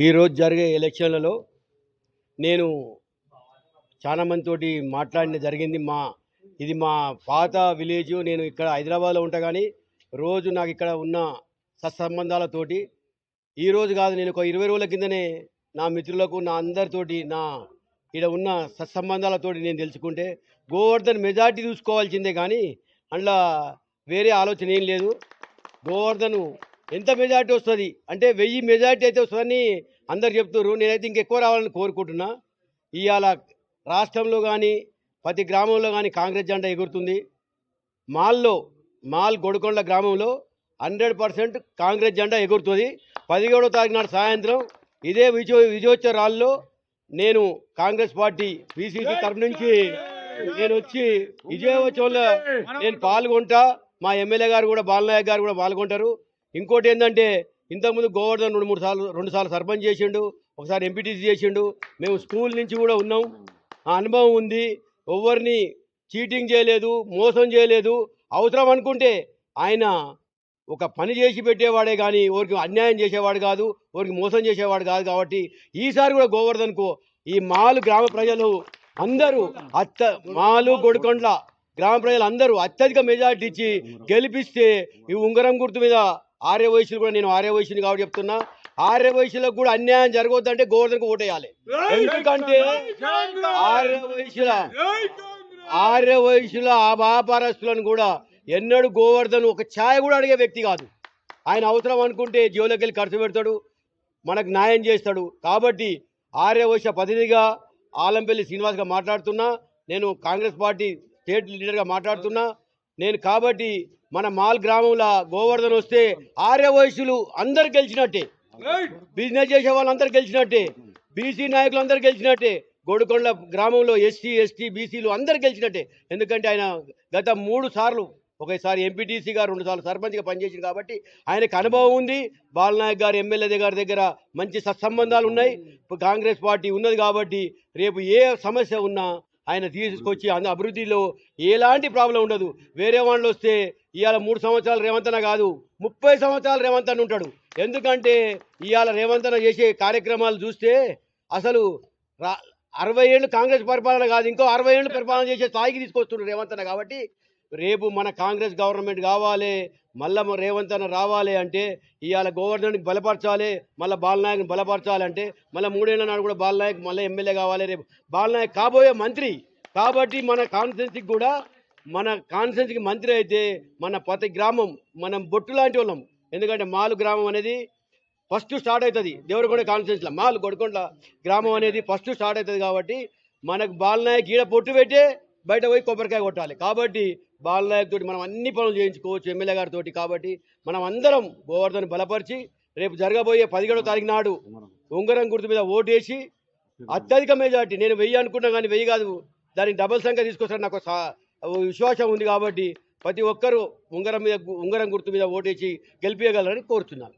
ఈరోజు జరిగే ఎలక్షన్లలో నేను చాలామందితోటి మాట్లాడిన జరిగింది మా ఇది మా పాత విలేజ్ నేను ఇక్కడ హైదరాబాద్లో ఉంటా కానీ రోజు నాకు ఇక్కడ ఉన్న సత్సంబంధాలతోటి ఈరోజు కాదు నేను ఒక ఇరవై రోజుల కిందనే నా మిత్రులకు నా అందరితోటి నా ఇక్కడ ఉన్న సత్సంబంధాలతోటి నేను తెలుసుకుంటే గోవర్ధన్ మెజార్టీ చూసుకోవాల్సిందే కానీ అందులో వేరే ఆలోచన ఏం లేదు. గోవర్ధను ఎంత మెజార్టీ వస్తుంది? అంటే వెయ్యి మెజార్టీ అయితే వస్తుందని అందరు చెప్తున్నారు నేనైతే ఇంకెక్కువ రావాలని కోరుకుంటున్నా. ఇవాళ రాష్ట్రంలో కానీ ప్రతి గ్రామంలో కానీ కాంగ్రెస్ జెండా ఎగురుతుంది. మాల్లో మాల్ గొడకొండ గ్రామంలో హండ్రెడ్ పర్సెంట్ కాంగ్రెస్ జెండా ఎగురుతుంది. పదిహేడో తారీఖు నాడు సాయంత్రం ఇదే విజయో విజయోత్సవాల్లో నేను కాంగ్రెస్ పార్టీ పిసిసి తరఫు నుంచి నేను వచ్చి విజయోత్సవంలో నేను పాల్గొంటా. మా ఎమ్మెల్యే గారు కూడా బాలనాయక్ గారు కూడా పాల్గొంటారు. ఇంకోటి ఏంటంటే ఇంతకుముందు గోవర్ధన్ రెండు మూడు సార్లు రెండు సార్లు సర్పంచ్ చేసిండు ఒకసారి ఎంపీటీసీ చేసిండు. మేము స్కూల్ నుంచి కూడా ఉన్నాం. ఆ అనుభవం ఉంది. ఎవరిని చీటింగ్ చేయలేదు మోసం చేయలేదు. అవసరం అనుకుంటే ఆయన ఒక పని చేసి పెట్టేవాడే కానీ ఎవరికి అన్యాయం చేసేవాడు కాదు ఎవరికి మోసం చేసేవాడు కాదు కాబట్టి ఈసారి కూడా గోవర్ధన్కు ఈ మాలు గ్రామ ప్రజలు అందరూ అత్త మాలు గొడుకొండ్ల గ్రామ ప్రజలు అందరూ అత్యధిక మెజార్టీ ఇచ్చి గెలిపిస్తే ఈ ఉంగరం గుర్తు మీద ఆర్య వయసులు కూడా నేను ఆర్య వయసుని కాబట్టి చెప్తున్నా. ఆర్య వయసులకు కూడా అన్యాయం జరగవద్దంటే గోవర్ధన్కు ఓటేయాలి ఎందుకంటే ఆర్య వయసుల ఆర్య వయసుల ఆ వ్యాపారస్తులను కూడా ఎన్నడూ గోవర్ధన్ ఒక ఛాయ కూడా అడిగే వ్యక్తి కాదు. ఆయన అవసరం అనుకుంటే జీవులోకి వెళ్ళి ఖర్చు పెడతాడు మనకు న్యాయం చేస్తాడు. కాబట్టి ఆర్య వయసు ప్రతినిధిగా ఆలంపల్లి శ్రీనివాస్గా మాట్లాడుతున్నా. నేను కాంగ్రెస్ పార్టీ స్టేట్ లీడర్గా మాట్లాడుతున్నా. నేను కాబట్టి మన మాల్ గ్రామంలో గోవర్ధన్ వస్తే ఆర్య వయసులు అందరు గెలిచినట్టే. బిజినెస్ చేసే వాళ్ళందరూ గెలిచినట్టే. బీసీ నాయకులు అందరూ గెలిచినట్టే. గోడుకొండ గ్రామంలో ఎస్సీ ఎస్టీ బీసీలు అందరు గెలిచినట్టే. ఎందుకంటే ఆయన గత మూడు సార్లు ఒకసారి ఎంపీటీసీగా రెండు సార్లు సర్పంచ్గా పనిచేసింది కాబట్టి ఆయనకు అనుభవం ఉంది. బాలనాయక్ గారు ఎమ్మెల్యే గారి దగ్గర మంచి సత్సంబంధాలు ఉన్నాయి. కాంగ్రెస్ పార్టీ ఉన్నది కాబట్టి రేపు ఏ సమస్య ఉన్నా ఆయన తీసుకొచ్చి అంద అభివృద్ధిలో ఎలాంటి ప్రాబ్లం ఉండదు. వేరే వాళ్ళు వస్తే ఇవాళ మూడు సంవత్సరాలు రేవంతన కాదు ముప్పై సంవత్సరాలు రేవంతన ఉంటాడు. ఎందుకంటే ఇవాళ రేవంతన చేసే కార్యక్రమాలు చూస్తే అసలు రా అరవై ఏళ్ళు కాంగ్రెస్ పరిపాలన కాదు ఇంకో అరవై ఏళ్ళు పరిపాలన చేసే స్థాయికి తీసుకొస్తుండ్రు రేవంతన కాబట్టి రేపు మన కాంగ్రెస్ గవర్నమెంట్ కావాలి మళ్ళా రేవంత్ అన్న రావాలి అంటే ఇవాళ గోవర్ధన్కి బలపరచాలి మళ్ళీ బాలనాయక్ని బలపరచాలి అంటే మళ్ళీ మూడేళ్ళ నాడు కూడా బాలనాయక్ మళ్ళీ ఎమ్మెల్యే కావాలి రేపు. బాలనాయక్ కాబోయే మంత్రి. కాబట్టి మన కాన్స్టిట్యున్సీకి కూడా మన కాన్స్టిట్యున్సీకి మంత్రి అయితే మన ప్రతి గ్రామం మనం బొట్టు లాంటి వాళ్ళం. ఎందుకంటే మాలు గ్రామం అనేది ఫస్ట్ స్టార్ట్ అవుతుంది. దేవరకొండ కాన్స్టిట్యున్సీలో మాలు గొడకొండ గ్రామం అనేది ఫస్ట్ స్టార్ట్ అవుతుంది కాబట్టి మనకు బాలనాయక్ ఈడ పొట్టు పెట్టే బయట పోయి కొబ్బరికాయ కొట్టాలి. కాబట్టి బాలనాయక్ తోటి మనం అన్ని పనులు చేయించుకోవచ్చు ఎమ్మెల్యే గారితో కాబట్టి మనం అందరం గోవర్ధన్ బలపరిచి రేపు జరగబోయే పదిహేడో తారీఖు నాడు ఉంగరం గుర్తు మీద ఓటేసి అత్యధిక మెజార్టీ నేను వెయ్యి అనుకున్నా కానీ వెయ్యి కాదు దానికి డబల్ సంఖ్య తీసుకొస్తాను నాకు విశ్వాసం ఉంది కాబట్టి ప్రతి ఒక్కరూ ఉంగరం మీద ఉంగరం గుర్తు మీద ఓటేసి గెలిపించగలరని కోరుతున్నాను.